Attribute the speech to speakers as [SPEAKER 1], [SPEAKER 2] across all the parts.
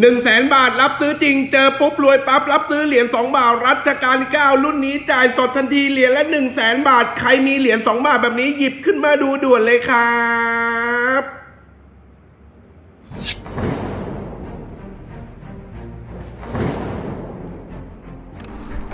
[SPEAKER 1] หนึ่งแสนบาทรับซื้อจริง เจอปุ๊บรวยปั๊บรับซื้อเหรียญ2บาท รัชกาลที่9รุ่นนี้จ่ายสดทันทีเหรียญละ1 0 0 0 0แสนบาท ใครมีเหรียญ2บาทแบบนี้หยิบขึ้นมาดูด่วนเลยครับ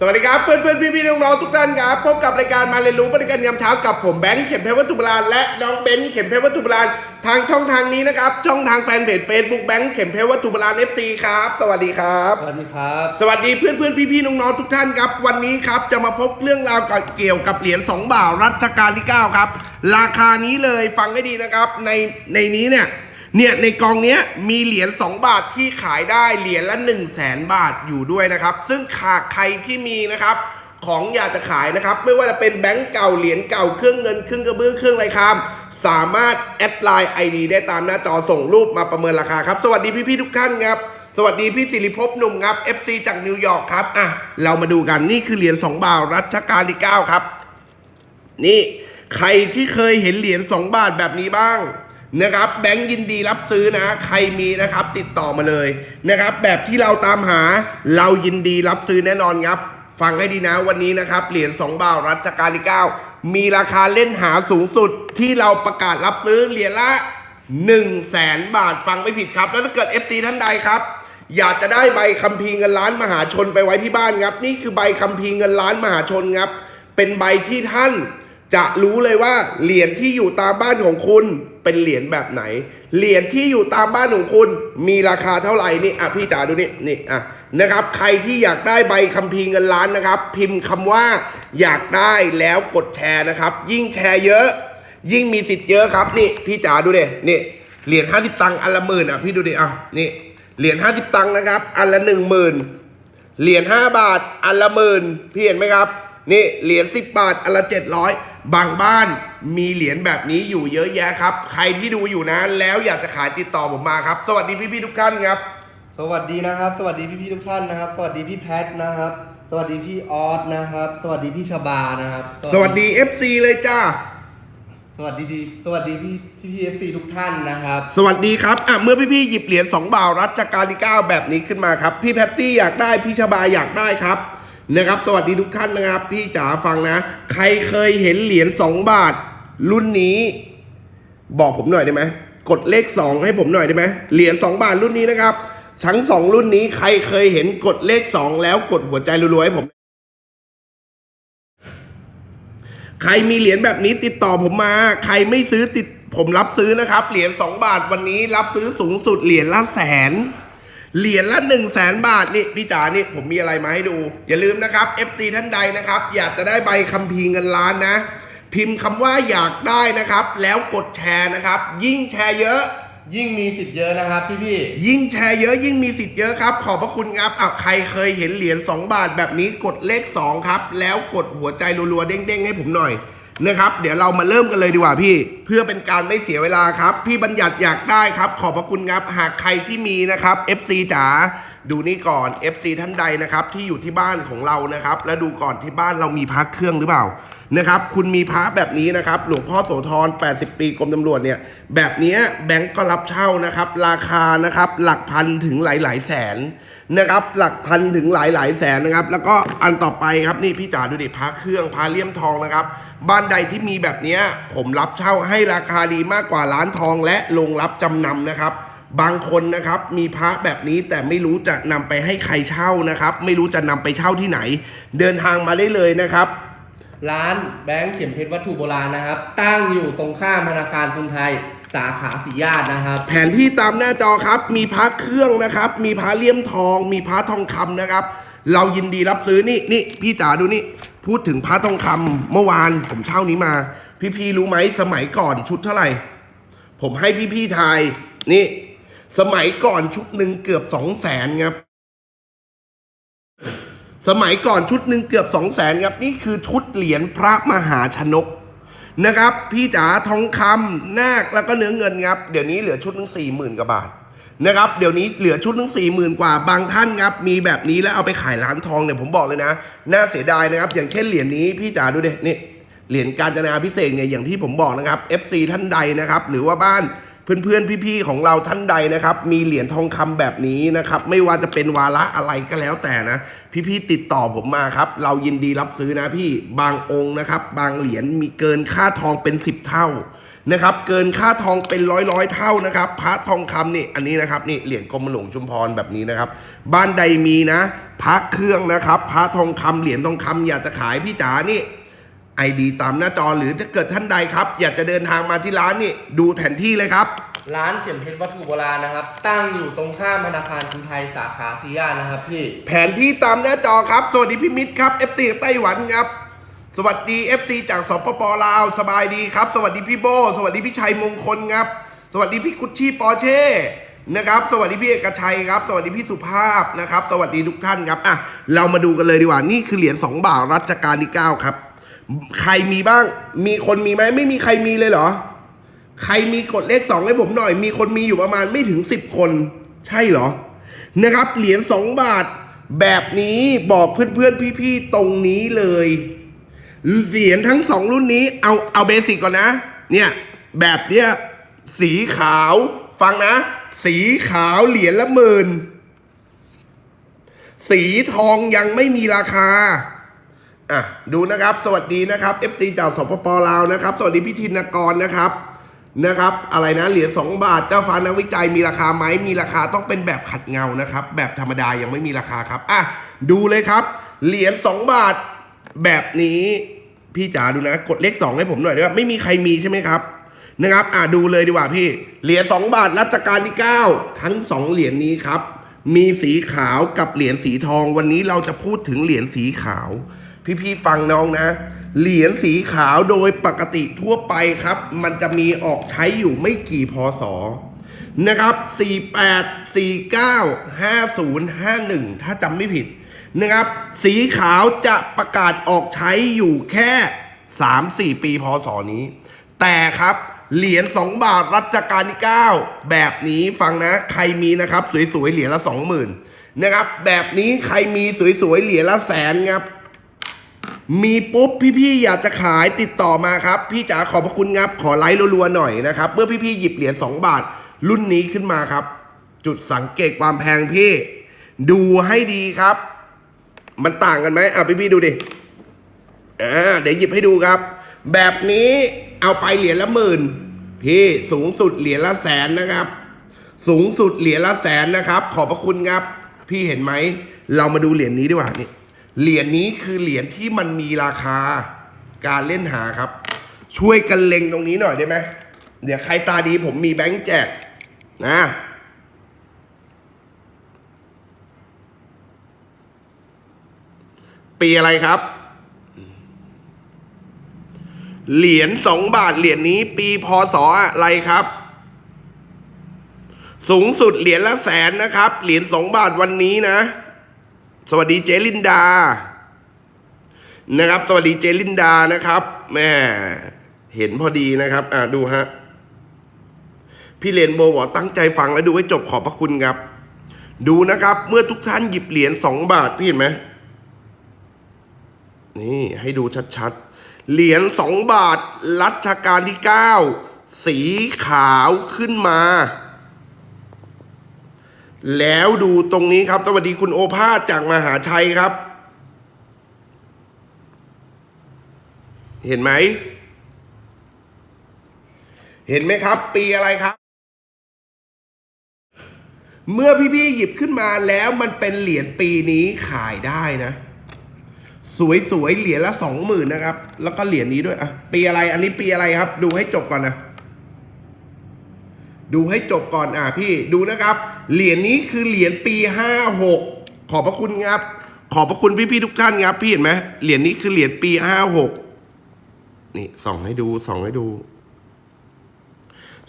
[SPEAKER 1] สวัสดีครับเพื่อนเพื่อนพี่พี่น้องน้องๆทุกท่านครับพบกับรายการมาเรียนรู้บริการยามเช้ากับผมแบงค์เข็มเพชรวัตถุโบราณและน้องเบนซ์เข็มเพชรวัตถุโบราณทางช่องทางนี้นะครับช่องทางแฟนเพจ Facebook แบงค์เข็มเพชรวัตถุโบราณ FC ครับสวัสดีครับ
[SPEAKER 2] สวัสดีครับ
[SPEAKER 1] สวัสดีเพื่อนเพื่อนพี่พี่ๆน้องๆทุกท่านครับ วันนี้ครับจะมาพบเรื่องราวเกี่ยวกับเหรียญ2บาทรัชกาลที่9ครับราคานี้เลยฟังให้ดีนะครับในในนี้เนี่ย เนี่ยในกองเนี้ยมีเหรียญ2 บาทที่ขายได้เหรียญละ 1 0 0 0 0แสนบาทอยู่ด้วยนะครับ ซึ่งขาใครที่มีนะครับของอยากจะขายนะครับ ไม่ว่าจะเป็นแบงก์เก่าเหรียญเก่าเครื่องเงินเครื่องกระเบื้องเครื่องไรคามสามารถแอดไลน์ ID ได้ตามหน้าจอส่งรูปมาประเมินราคาครับ สวัสดีพี่ๆทุกท่านครับ สวัสดีพี่สิริภพหนุ่มครับ FC จากนิวยอร์กครับอะเรามาดูกันนี่คือเหรียญ2บาทรัชกาลที่ 9 ครับ นี่ใครที่เคยเห็นเหรียญ2บาทแบบนี้บ้าง นะครับแบงค์ยินดีรับซื้อนะ ใครมีนะครับติดต่อมาเลยนะครับ แบบที่เราตามหาเรายินดีรับซื้อแน่นอนครับ ฟังให้ดีนะวันนี้นะครับ เหรียญ2บาทรัชกาลที่ 9 มีราคาเล่นหาสูงสุดที่เราประกาศรับซื้อเหรียญละ1 0 0 0 0แสนบาทฟังไม่ผิดครับ แล้วถ้าเกิด FT ท่านใดครับ อยากจะได้ใบคัมภีร์เงินล้านมหาชนไปไว้ที่บ้านครับ นี่คือใบคัมภีร์เงินล้านมหาชนครับเป็นใบที่ท่านจะรู้เลยว่าเหรียญที่อยู่ตามบ้านของคุณ เป็นเหรียญแบบไหน เหรียญที่อยู่ตามบ้านของคุณมีราคาเท่าไหร่นี่อะพี่จ๋าดูนี่นี่อะนะครับ ใครที่อยากได้ใบคัมภีร์เงินล้านนะครับ พิมพ์คำว่าอยากได้แล้วกดแชร์นะครับ ยิ่งแชร์เยอะ ยิ่งมีสิทธิ์เยอะครับนี่พี่จ๋าดูดินี่เหรียญห้าสิบตังค์อันละหมื่นอะพี่ดูดิอะนี่เหรียญห้าสิบตังค์นะครับ อันละหนึ่งหมื่นเหรียญ5บาทอันละหมื่นพี่เห็นไหมครับ นี่เหรียญ10บาทอันละ700บางบ้าน มีเหรียญแบบนี้อยู่เยอะแยะครับ ใครที่ดูอยู่นะ แล้วอยากจะขายติดต่อผมมาครับ สวัสดีพี่ๆทุกท่านครับ
[SPEAKER 2] สวัสดีนะครับ สวัสดีพี่ๆทุกท่านนะครับ สวัสดีพี่แพทนะครับ สวัสดีพี่ออสนะครับ สวัสดีพี่ชบานะครับ
[SPEAKER 1] สวัสดี FC เลยจ้า
[SPEAKER 2] สวัสดีดีสวัสดีพี่พี่พีเอฟซีทุกท่านนะครับ
[SPEAKER 1] สวัสดีครับอะเมื่อพี่ๆหยิบเหรียญ2บาทรัชกาลที่9แบบนี้ขึ้นมาครับ พี่แพตตี้อยากได้พี่ชบาอยากได้ครับ นะครับสวัสดีทุกท่านนะครับ พี่จ๋าฟังนะ ใครเคยเห็นเหรียญ2บาท รุ่นนี้ บอกผมหน่อยได้ไหมกดเลข 2 ให้ผมหน่อยได้ไหมเหรียญ2บาทรุ่นนี้นะครับ ทั้ง 2 รุ่นนี้ใครเคยเห็นกดเลข 2 แล้วกดหัวใจรัวๆให้ผม ใครมีเหรียญแบบนี้ติดต่อผมมา ใครไม่ซื้อติดผมรับซื้อนะครับ เหรียญ2บาทวันนี้รับซื้อสูงสุดเหรียญละแสน เหรียญละ1 0 0 0 0แสนบาทนี่พี่จ๋านี่ผมมีอะไรมาให้ดู อย่าลืมนะครับ FC ท่านใดนะครับ อยากจะได้ใบคัมภีร์เงินล้านนะ พิมพ์คำว่าอยากได้นะครับ แล้วกดแชร์นะครับ ยิ่งแชร์เยอะ
[SPEAKER 2] ยิ่งมีสิทธิ์เยอะนะครับพี่พี่
[SPEAKER 1] ยิ่งแชร์เยอะยิ่งมีสิทธิ์เยอะครับ ขอบพระคุณครับอะใครเคยเห็นเหรียญ2 บาทแบบนี้กดเลข 2 ครับ แล้วกดหัวใจรัวๆเด้งๆให้ผมหน่อย นะครับ เดี๋ยวเรามาเริ่มกันเลยดีกว่าพี่ เพื่อเป็นการไม่เสียเวลาครับ พี่บัญญัติอยากได้ครับ ขอบพระคุณครับ หากใครที่มีนะครับ FC จ๋าดูนี่ก่อน FC ท่านใดนะครับ ที่อยู่ที่บ้านของเรานะครับ แล้วดูก่อนที่บ้านเรามีพักเครื่องหรือเปล่านะครับคุณมีพระแบบนี้นะครับหลวงพ่อโสธร 80 ปีกรมตำรวจเนี่ยแบบนี้แบงก์ก็รับเช่านะครับ ราคานะครับหลักพันถึงหลายๆแสนนะครับหลักพันถึงหลายๆแสนนะครับ แล้วก็อันต่อไปครับนี่พี่จ๋าดูดิพระเครื่องพระเลี่ยมทองนะครับ บ้านใดที่มีแบบนี้ผมรับเช่าให้ราคาดีมากกว่าร้านทองและโรงรับจำนำนะครับ บางคนนะครับมีพระแบบนี้แต่ไม่รู้จะนำไปให้ใครเช่านะครับ ไม่รู้จะนำไปเช่าที่ไหน เดินทางมาได้เลยนะครับ
[SPEAKER 2] ร้านแบงค์เข็มเพชรวัตถุโบราณนะครับ ตั้งอยู่ตรงข้ามธนาคารกรุงไทยสาขาสีญาตินะครับ
[SPEAKER 1] แผนที่ตามหน้าจอครับมีพระเครื่องนะครับ มีพระเลี่ยมทอง มีพระทองคำนะครับ เรายินดีรับซื้อนี่นี่พี่จ๋าดูนี่ พูดถึงพระทองคำเมื่อวานผมเช่านี้มา พี่ๆรู้ไหมสมัยก่อนชุดเท่าไหร่ ผมให้พี่ๆทายนี่ สมัยก่อนชุดหนึ่งเกือบสองแสนครับ สมัยก่อนชุดหนึ่งเกือบสองแสนครับ นี่คือชุดเหรียญพระมหาชนกนะครับ พี่จ๋าทองคำนาคแล้วก็เนื้อเงินครับ เดี๋ยวนี้เหลือชุดหนึ่งสี่หมื่นกว่าบาท นะครับ เดี๋ยวนี้เหลือชุดหนึงสี่หมื่นกว่าบางท่านครับ มีแบบนี้แล้วเอาไปขายร้านทองเนี่ยผมบอกเลยนะ น่าเสียดายนะครับ อย่างเช่นเหรียญนี้พี่จ๋าดูดินี่เหรียญการจนาพิเศษเนี่ยอย่างที่ผมบอกนะครับ FC ท่านใดนะครับ หรือว่าบ้านเพื่อนๆ พี่ๆ ของเราท่านใดนะครับ มีเหรียญทองคำแบบนี้นะครับ ไม่ว่าจะเป็นวาระอะไรก็แล้วแต่นะ พี่ๆ ติดต่อผมมาครับ เรายินดีรับซื้อนะพี่บางองค์นะครับ บางเหรียญมีเกินค่าทองเป็น 10 เท่า นะครับ เกินค่าทองเป็นร้อยร้อยๆเท่านะครับพระทองคำนี่อันนี้นะครับนี่เหรียญกรมหลวงชุมพรแบบนี้นะครับ บ้านใดมีนะพระเครื่องนะครับพระทองคำเหรียญทองคำอยากจะขายพี่จ๋านี่ไอดีตามหน้าจอหรือถ้าเกิดท่านใดครับ อยากจะเดินทางมาที่ร้านนี่ดูแผนที่เลยครับ
[SPEAKER 2] ร้านเข็มเพชรวัตถุโบราณนะครับ ตั้งอยู่ตรงข้ามธนาคารกรุงไทยสาขาซีย่านนะครับพี่
[SPEAKER 1] แผนที่ตามหน้าจอครับ สวัสดีพี่มิตรครับ FC ไต้หวันครับ สวัสดี FC จากสปปลาวสบายดีครับ สวัสดีพี่โบ สวัสดีพี่ชัยมงคลครับ สวัสดีพี่กุชชี่ปอร์เช่นะครับ สวัสดีพี่เอกชัยครับ สวัสดีพี่สุภาพนะครับ สวัสดีทุกท่านครับอะเรามาดูกันเลยดีกว่านี่คือเหรียญ2บาทรัชกาลที่9ครับ ใครมีบ้าง มีคนมีไหมไม่มีใครมีเลยเหรอ ใครมีกดเลขสองให้ผมหน่อย มีคนมีอยู่ประมาณไม่ถึงสิบคน ใช่เหรอนะครับเหรียญสองบาทแบบนี้บอกเพื่อนๆพี่ๆตรงนี้เลย เหรียญทั้งสองรุ่นนี้เอาเอาเบสิกก่อนนะ เนี่ยแบบเนี้ยสีขาวฟังนะ สีขาวเหรียญละหมื่นสีทองยังไม่มีราคาอะดูนะครับ สวัสดีนะครับ FC จากสปปลาวนะครับ สวัสดีพี่ธินกรนะครับนะครับ อะไรนะเหรียญ2บาทเจ้าฟ้านักวิจัยมีราคาไหมมีราคาต้องเป็นแบบขัดเงานะครับ แบบธรรมดายังไม่มีราคาครับอะดูเลยครับ เหรียญ2บาท แบบนี้พี่จ๋าดูนะ กดเลข2ให้ผมหน่อยด้วยไม่มีใครมีใช่ไหมครับนะครับ อะดูเลยดีกว่าพี่ เหรียญ2บาทรัชกาลที่9ทั้ง2เหรียญนี้ครับ มีสีขาวกับเหรียญสีทอง วันนี้เราจะพูดถึงเหรียญสีขาว พี่ๆฟังน้องนะ เหรียญสีขาวโดยปกติทั่วไปครับ มันจะมีออกใช้อยู่ไม่กี่พศนะครับ 48 49 50 51 ถ้าจำไม่ผิด นะครับ สีขาวจะประกาศออกใช้อยู่แค่ 3-4 ปีพศนี้ แต่ครับเหรียญ2บาทรัชกาลที่ 9 แบบนี้ฟังนะ ใครมีนะครับ สวยๆเหรียญละ20,000นะครับ แบบนี้ใครมีสวยๆเหรียญละแสนครับมีปุ๊บพี่ๆอยากจะขายติดต่อมาครับ พี่จ๋าขอบพระคุณครับขอไลค์รัวๆหน่อยนะครับเมื่อพี่ๆหยิบเหรียญ2บาท รุ่นนี้ขึ้นมาครับ จุดสังเกตความแพงพี่ ดูให้ดีครับ มันต่างกันไหมอะพี่ๆดูดิอ่าเดี๋ยวหยิบให้ดูครับ แบบนี้เอาไปเหรียญละหมื่นพี่สูงสุดเหรียญละแสนนะครับ สูงสุดเหรียญละแสนนะครับ ขอบพระคุณครับ พี่เห็นไหม เรามาดูเหรียญนี้ดีกว่านี่เหรียญนี้คือเหรียญที่มันมีราคาการเล่นหาครับ ช่วยกันเล็งตรงนี้หน่อยได้ไหมเดี๋ยวใครตาดีผมมีแบงค์แจกนะ ปีอะไรครับ เหรียญสองบาทเหรียญนี้ ปีพศอะไรครับ สูงสุดเหรียญละแสนนะครับ เหรียญสองบาทวันนี้นะ สวัสดีเจลินดา นะครับ สวัสดีเจลินดานะครับแม่เห็นพอดีนะครับ อ่าดูฮะพี่เรนโบบอกตั้งใจฟังแล้วดูให้จบขอบพระคุณครับ ดูนะครับ เมื่อทุกท่านหยิบเหรียญสองบาท พี่เห็นไหม นี่ให้ดูชัดๆ เหรียญสองบาทรัชกาลที่เก้าสีขาวขึ้นมา แล้วดูตรงนี้ครับ สวัสดีคุณโอภาสจากมหาชัยครับ เห็นไหม เห็นไหมครับ ปีอะไรครับเมื่อพี่ๆหยิบขึ้นมาแล้วมันเป็นเหรียญปีนี้ขายได้นะ สวยๆเหรียญละสองหมื่นนะครับ แล้วก็เหรียญนี้ด้วยอะปีอะไรอันนี้ปีอะไรครับ ดูให้จบก่อนนะดูให้จบก่อนอะพี่ดูนะครับ เหรียญนี้คือเหรียญปีห้าหกขอบพระคุณครับ ขอบพระคุณพี่ๆทุกท่านครับ พี่เห็นไหมเหรียญนี้คือเหรียญปีห้าหกนี่ส่องให้ดูส่องให้ดู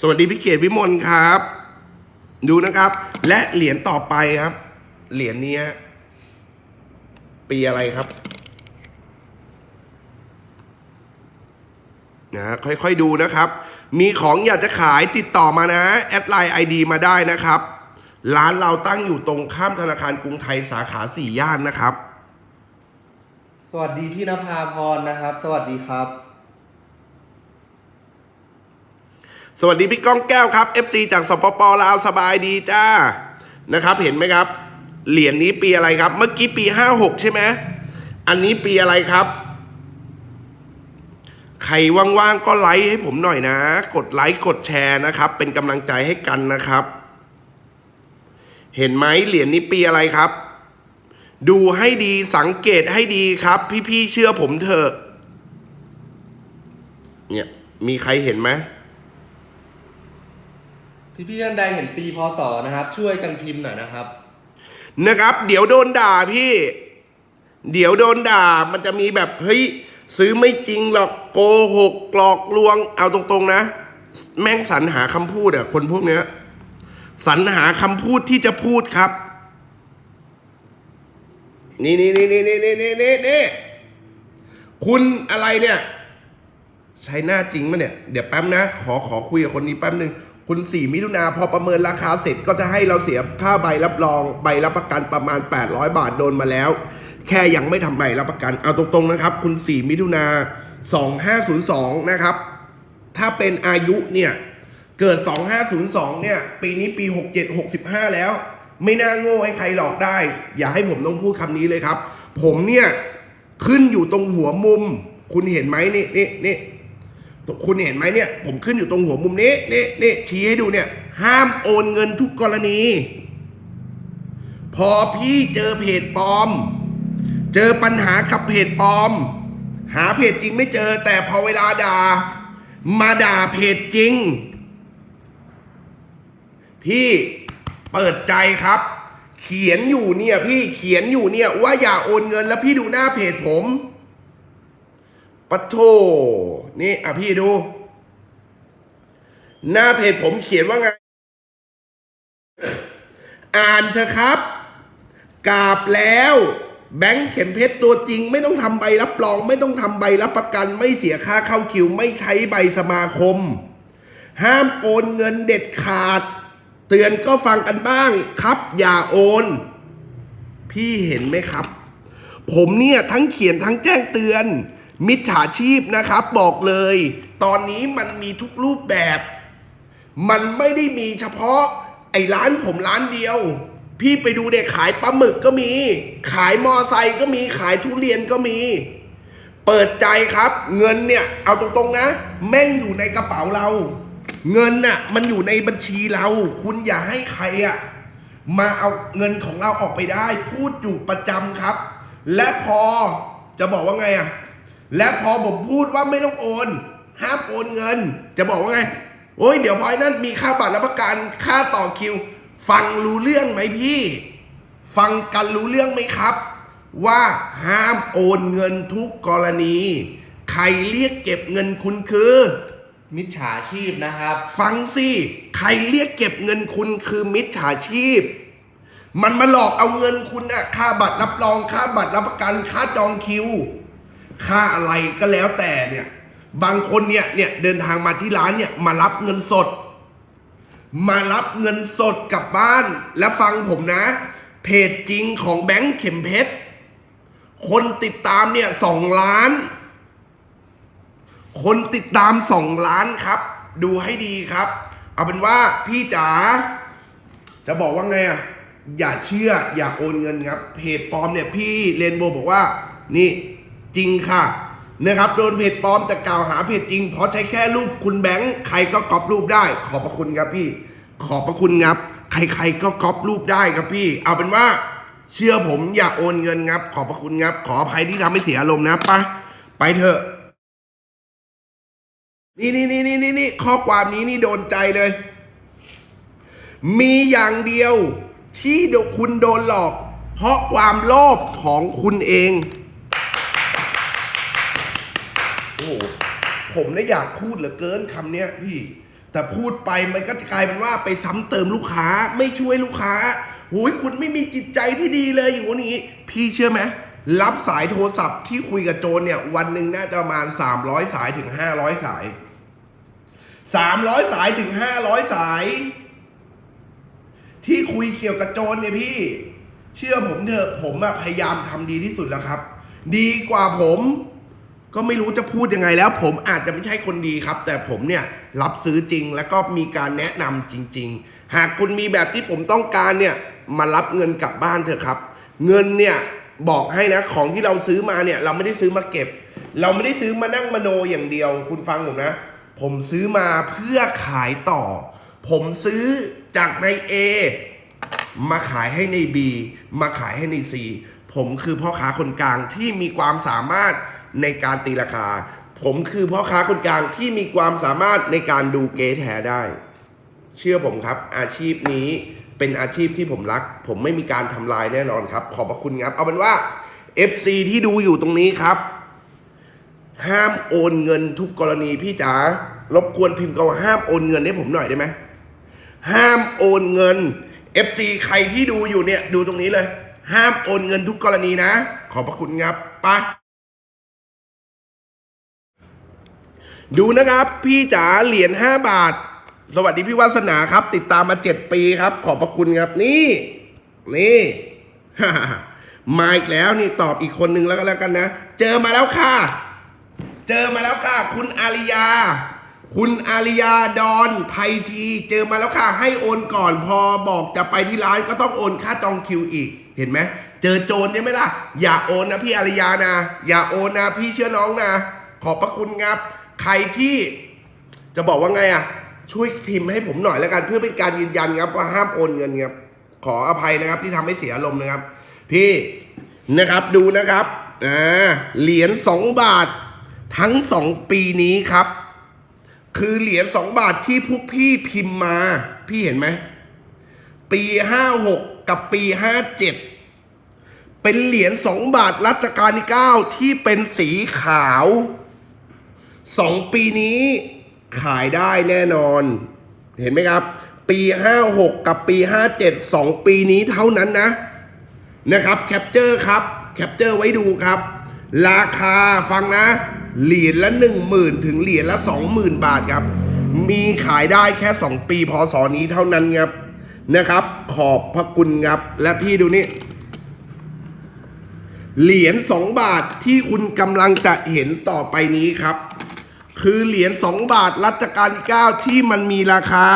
[SPEAKER 1] สวัสดีพี่เกียรติวิมลครับ ดูนะครับ และเหรียญต่อไปครับ เหรียญนี้ปีอะไรครับ นะฮะค่อยๆดูนะครับ มีของอยากจะขายติดต่อมานะแอดไลน์ไอดีมาได้นะครับ ร้านเราตั้งอยู่ตรงข้ามธนาคารกรุงไทยสาขาสี่ย่านนะครับ
[SPEAKER 2] สวัสดีพี่นภาพรนะครับ สวัสดีครับ
[SPEAKER 1] สวัสดีพี่ก้องแก้วครับ FC จากสปปลาวสบายดีจ้านะครับ เห็นไหมครับ เหรียญนี้ปีอะไรครับ เมื่อกี้ปี 56 ใช่ไหมอันนี้ปีอะไรครับ ใครว่างๆก็ไลค์ให้ผมหน่อยนะ กดไลค์กดแชร์นะครับ เป็นกำลังใจให้กันนะครับ เห็นไหมเหรียญนี้ปีอะไรครับ ดูให้ดีสังเกตให้ดีครับ พี่ๆเชื่อผมเถอะเนี่ยมีใครเห็นไหม
[SPEAKER 2] พี่พี่ๆท่านใดเห็นปีพศนะครับ ช่วยกันพิมพ์หน่อยนะครับ
[SPEAKER 1] นะครับ เดี๋ยวโดนด่าพี่ เดี๋ยวโดนด่ามันจะมีแบบเฮ้ย ซื้อไม่จริงหรอกโกหกหลอกลวง เอาตรงๆนะ แม่งสรรหาคำพูดอะคนพวกเนี้ยสรรหาคำพูดที่จะพูดครับ นี่นี่นี่นี่นี่นี่นี่นี่นี่คุณอะไรเนี่ย ใช้หน้าจริงมั้ยเนี่ย เดี๋ยวแป๊บนะ ขอขอคุยกับคนนี้แป๊บนึงคุณสี่มิถุนาพอประเมินราคาเสร็จก็จะให้เราเสียค่าใบรับรองใบรับประกันประมาณ 800 บาทโดนมาแล้ว แค่ยังไม่ทำใบรับประกันเอาตรงๆนะครับ คุณสี่มิถุนา 2502 นะครับ ถ้าเป็นอายุเนี่ยเกิด 2502 เนี่ย ปีนี้ปี 67 65 แล้ว ไม่น่าโง่ให้ใครหลอกได้ อย่าให้ผมต้องพูดคำนี้เลยครับ ผมเนี่ย ขึ้นอยู่ตรงหัวมุม คุณเห็นไหมนี่นี่นี่คุณเห็นไหมเนี่ย ผมขึ้นอยู่ตรงหัวมุมนี้นี่นี่ชี้ให้ดูเนี่ย ห้ามโอนเงินทุกกรณี พอพี่เจอเพจปลอม เจอปัญหากับเพจปลอม หาเพจจริงไม่เจอ แต่พอเวลาด่า มาด่าเพจจริง พี่เปิดใจครับ เขียนอยู่เนี่ย พี่เขียนอยู่เนี่ย ว่าอย่าโอนเงินแล้วพี่ดูหน้าเพจผมปะโทนี่อะพี่ดู หน้าเพจผมเขียนว่าไง อ่านเถอะครับกราบแล้ว แบงค์เข็มเพชรตัวจริง ไม่ต้องทำใบรับรอง ไม่ต้องทำใบรับประกัน ไม่เสียค่าเข้าคิว ไม่ใช้ใบสมาคม ห้ามโอนเงินเด็ดขาด เตือนก็ฟังกันบ้างครับ อย่าโอน พี่เห็นไหมครับ ผมเนี่ยทั้งเขียนทั้งแจ้งเตือน มิจฉาชีพนะครับ บอกเลย ตอนนี้มันมีทุกรูปแบบ มันไม่ได้มีเฉพาะไอ้ร้านผมร้านเดียว พี่ไปดูเด็กขายปลาหมึกก็มี ขายมอไซค์ก็มีขายทุเรียนก็มี เปิดใจครับ เงินเนี่ย เอาตรงๆนะ แม่งอยู่ในกระเป๋าเรา เงินน่ะ มันอยู่ในบัญชีเรา คุณอย่าให้ใครอะมาเอาเงินของเราออกไปได้ พูดอยู่ประจำครับ และพอจะบอกว่าไงอะและพอผมพูดว่าไม่ต้องโอนห้ามโอนเงิน จะบอกว่าไงโอ้ยเดี๋ยวพอยนั่นมีค่าบัตรรับประกันค่าต่อคิว ฟังรู้เรื่องไหมพี่ ฟังกันรู้เรื่องไหมครับ ว่าห้ามโอนเงินทุกกรณี ใครเรียกเก็บเงินคุณคือ
[SPEAKER 2] มิจฉาชีพนะครับ
[SPEAKER 1] ฟังสิใครเรียกเก็บเงินคุณคือมิจฉาชีพ มันมาหลอกเอาเงินคุณอะค่าบัตรรับรองค่าบัตรรับประกันค่าจองคิว ค่าอะไรก็แล้วแต่เนี่ย บางคนเนี่ยเนี่ยเดินทางมาที่ร้านเนี่ยมารับเงินสด มารับเงินสดกลับบ้าน และฟังผมนะ เพจจริงของแบงค์เข็มเพชร คนติดตามเนี่ยสองล้าน คนติดตามสองล้านครับ ดูให้ดีครับ เอาเป็นว่าพี่จ๋าจะบอกว่าไงอะอย่าเชื่ออย่าโอนเงินครับ เพจปลอมเนี่ยพี่เรนโบว์บอกว่า นี่จริงค่ะ นะครับโดนเพจปลอมแต่กล่าวหาเพจจริง เพราะใช้แค่รูปคุณแบงค์ใครก็ก๊อปรูปได้ ขอบพระคุณครับพี่ ขอบพระคุณครับ ใครๆก็ก๊อปรูปได้ครับพี่ เอาเป็นว่า เชื่อผมอย่าโอนเงินครับ ขอบพระคุณครับ ขออภัยที่ทำให้เสียอารมณ์นะปะไปเถอะ นี่นี่นี่นี่นี่นี่ข้อความนี้นี่โดนใจเลย มีอย่างเดียวที่คุณโดนหลอก เพราะความโลภของคุณเอง โอ้ผมน่ะอยากพูดเหลือเกินคำเนี้ยพี่ แต่พูดไปมันก็จะกลายเป็นว่าไปซ้ำเติมลูกค้าไม่ช่วยลูกค้าโอ้ยคุณไม่มีจิตใจที่ดีเลยอย่างนี้ พี่เชื่อไหมรับสายโทรศัพท์ที่คุยกับโจรเนี่ย วันหนึ่งน่าจะประมาณ300สายถึง500สาย300สายถึง500สาย ที่คุยเกี่ยวกับโจรเนี่ยพี่ เชื่อผมเถอะผมพยายามทำดีที่สุดแล้วครับ ดีกว่าผม ก็ไม่รู้จะพูดยังไงแล้ว ผมอาจจะไม่ใช่คนดีครับ แต่ผมเนี่ยรับซื้อจริงแล้วก็มีการแนะนำจริง ๆ หากคุณมีแบบที่ผมต้องการเนี่ยมารับเงินกลับบ้านเถอะครับ เงินเนี่ยบอกให้นะของที่เราซื้อมาเนี่ยเราไม่ได้ซื้อมาเก็บ เราไม่ได้ซื้อมานั่งมโนอย่างเดียว คุณฟังผมนะ ผมซื้อมาเพื่อขายต่อ ผมซื้อจากใน A มาขายให้ใน B มาขายให้ใน C ผมคือพ่อค้าคนกลางที่มีความสามารถ ในการตีราคา ผมคือพ่อค้าคนกลางที่มีความสามารถในการดูเกทแท้ได้ เชื่อผมครับ อาชีพนี้เป็นอาชีพที่ผมรัก ผมไม่มีการทำลายแน่นอนครับ ขอบพระคุณครับ เอาเป็นว่า FC ที่ดูอยู่ตรงนี้ครับ ห้ามโอนเงินทุกกรณีพี่จ๋ารบกวนพิมพ์คำว่าห้ามโอนเงินให้ผมหน่อยได้ไหมห้ามโอนเงิน FC ใครที่ดูอยู่เนี่ย ดูตรงนี้เลย ห้ามโอนเงินทุกกรณีนะ ขอบพระคุณครับไปะ ดูนะครับ พี่จ๋าเหรียญ5บาท สวัสดีพี่วาสนาครับ ติดตามมา 7 ปีครับ ขอบพระคุณครับ นี่ นี่มาอีกแล้วนี่ตอบอีกคนนึงแล้วก็แล้วกันนะ เจอมาแล้วค่ะ เจอมาแล้วค่ะ คุณอาริยา คุณอาริยาดอนไพที เจอมาแล้วค่ะ ให้โอนก่อนพอบอกจะไปที่ร้านก็ต้องโอนค่าจองคิวอีก เห็นไหมเจอโจรใช่ไหมล่ะ อย่าโอนนะพี่อาริยานะ อย่าโอนนะพี่เชื่อน้องนะ ขอบพระคุณครับ ใครที่จะบอกว่าไงอะ ช่วยพิมพ์ให้ผมหน่อยแล้วกันเพื่อเป็นการยืนยันครับว่าห้ามโอนเงินครับขออภัยนะครับที่ทำให้เสียอารมณ์นะครับ พี่นะครับดูนะครับอ่าเหรียญสองบาททั้งสองปีนี้ครับ คือเหรียญสองบาทที่พวกพี่พิมพ์มา พี่เห็นไหมปีห้าหกกับปีห้าเจ็ดเป็นเหรียญสองบาทรัชกาลที่เก้าที่เป็นสีขาว สองปีนี้ขายได้แน่นอน เห็นไหมครับ ปีห้าหกกับปีห้าเจ็ดสองปีนี้เท่านั้นนะ นะครับแคปเจอร์ครับแคปเจอร์ไว้ดูครับ ราคาฟังนะ เหรียญละ 1 0,000 ถึงเหรียญละ 20,000 บาทครับ มีขายได้แค่ 2 ปีพศนี้เท่านั้นครับนะครับ ขอบพระคุณครับ และพี่ดูนี่เหรียญ2บาทที่คุณกำลังจะเห็นต่อไปนี้ครับ คือเหรียญ2บาทรัชกาลที่9ที่มันมีราคา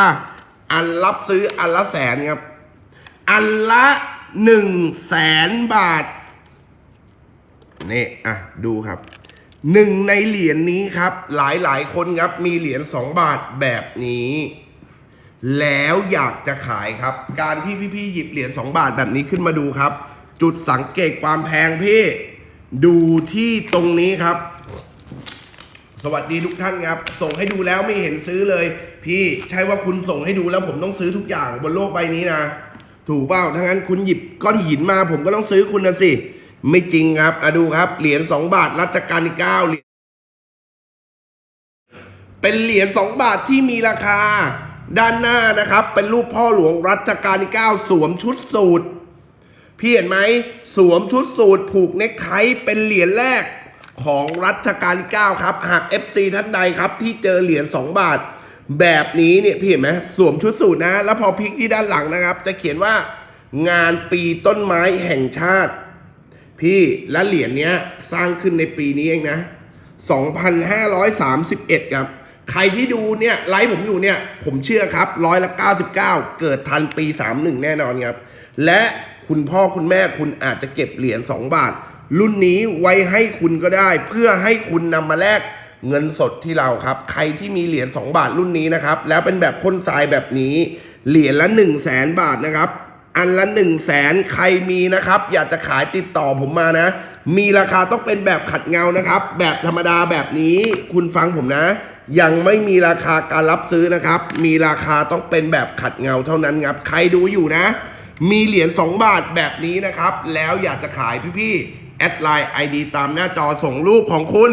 [SPEAKER 1] อันรับซื้ออันละแสนครับ อันละหนึ่งแสนบาทนี่อะดูครับหนึ่งในเหรียญนี้ครับ หลายหลายคนครับมีเหรียญสองบาทแบบนี้ แล้วอยากจะขายครับ การที่พี่ๆหยิบเหรียญสองบาทแบบนี้ขึ้นมาดูครับ จุดสังเกตความแพงพี่ ดูที่ตรงนี้ครับ สวัสดีทุกท่านครับ ส่งให้ดูแล้วไม่เห็นซื้อเลย พี่ใช่ว่าคุณส่งให้ดูแล้วผมต้องซื้อทุกอย่างบนโลกใบนี้นะ ถูกเปล่าถ้างั้นคุณหยิบก้อนหินมา ผมก็ต้องซื้อคุณนะสิ ไม่จริงครับอะดูครับ เหรียญสองบาทรัชกาลที่เก้าเป็นเหรียญสองบาทที่มีราคา ด้านหน้านะครับ เป็นรูปพ่อหลวงรัชกาลที่เก้าสวมชุดสูทพี่เห็นไหมสวมชุดสูทผูกเน็กไทเป็นเหรียญแรก ของรัชกาลที่ 9 ครับ หาก FC ท่านใดครับ ที่เจอเหรียญ 2 บาท แบบนี้เนี่ยพี่เห็นไหมสวมชุดสูทนะ แล้วพอพลิกที่ด้านหลังนะครับ จะเขียนว่างานปีต้นไม้แห่งชาติ พี่และเหรียญเนี้ยสร้างขึ้นในปีนี้เองนะ 2,531 ครับ ใครที่ดูเนี่ยไลฟ์ผมอยู่เนี่ย ผมเชื่อครับร้อยละ99 เกิดทันปี 31 แน่นอนครับ และคุณพ่อคุณแม่คุณอาจจะเก็บเหรียญ 2 บาท รุ่นนี้ไว้ให้คุณก็ได้ เพื่อให้คุณนำมาแลกเงินสดที่เราครับ ใครที่มีเหรียญ2บาทรุ่นนี้นะครับ แล้วเป็นแบบพ่นทรายแบบนี้ เหรียญละ 1 0 0 0 0แสนบาทนะครับ อันละ 1 0 0 0 0แสนใครมีนะครับ อยากจะขายติดต่อผมมานะ มีราคาต้องเป็นแบบขัดเงานะครับ แบบธรรมดาแบบนี้คุณฟังผมนะ ยังไม่มีราคาการรับซื้อนะครับ มีราคาต้องเป็นแบบขัดเงาเท่านั้นครับ ใครดูอยู่นะ มีเหรียญ2บาทแบบนี้นะครับ แล้วอยากจะขายพี่ๆ อดไลน์ ID ตามหน้าจอส่งรูปของคุณ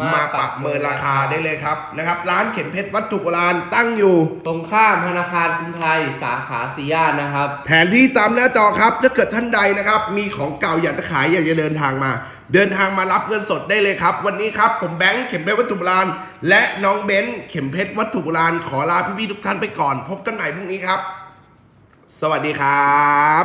[SPEAKER 2] มา
[SPEAKER 1] มาปรับเมินราคาได้เลยครับนะครับร้านเข็มเพชรวัตถุโบราณตั้งอยู่
[SPEAKER 2] ตรงข้ามธนาคารกรุงไทยสาขาสีย่านนะครับ
[SPEAKER 1] แผนที่ตามหน้าจอครับ ถ้าเกิดท่านใดนะครับ มีของเก่าอยากจะขายอยากจะเดินทางมา เดินทางมารับเงินสดได้เลยครับ วันนี้ครับผมแบงค์เข็มเพชรวัตถุโบราณและน้องเบนซ์เข็มเพชรวัตถุโบราณขอลาพี่ๆทุกท่านไปก่อน พบกันใหม่พรุ่งนี้ครับ สวัสดีครับ